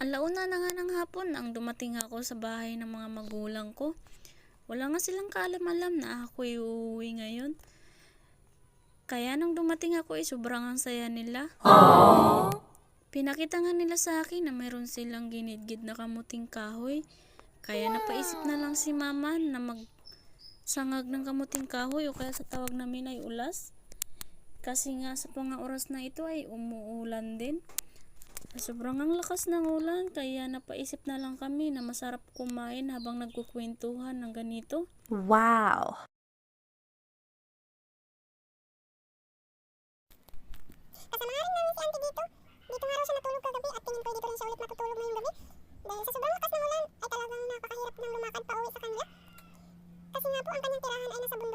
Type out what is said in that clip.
Alauna na nga ng hapon ang dumating ako sa bahay ng mga magulang ko. Wala nga silang kaalam-alam na ako'y uuwi ngayon. Kaya nung dumating ako ay sobrang ang saya nila. Pinakita nga nila sa akin na mayroon silang ginidgid na kamuting kahoy. Kaya napaisip na lang si mama na magsangag ng kamuting kahoy o kaya sa tawag namin ay ulas. Kasi nga sa mga oras na ito ay umuulan din. Sobrang ang lakas ng ulan kaya napaisip na lang kami na masarap kumain habang nagkukwentuhan ng ganito. Wow. Kasama nga rin namin si auntie dito. Dito nga raw siya natulog kagabi at tingin ko dito rin siya ulit matutulog ngayong gabi. Dahil sa sobrang lakas ng ulan ay talagang napakahirap nang lumakad pa uwi sa kanila. Kasi nga po ang kanyang tirahan ay nasa bundok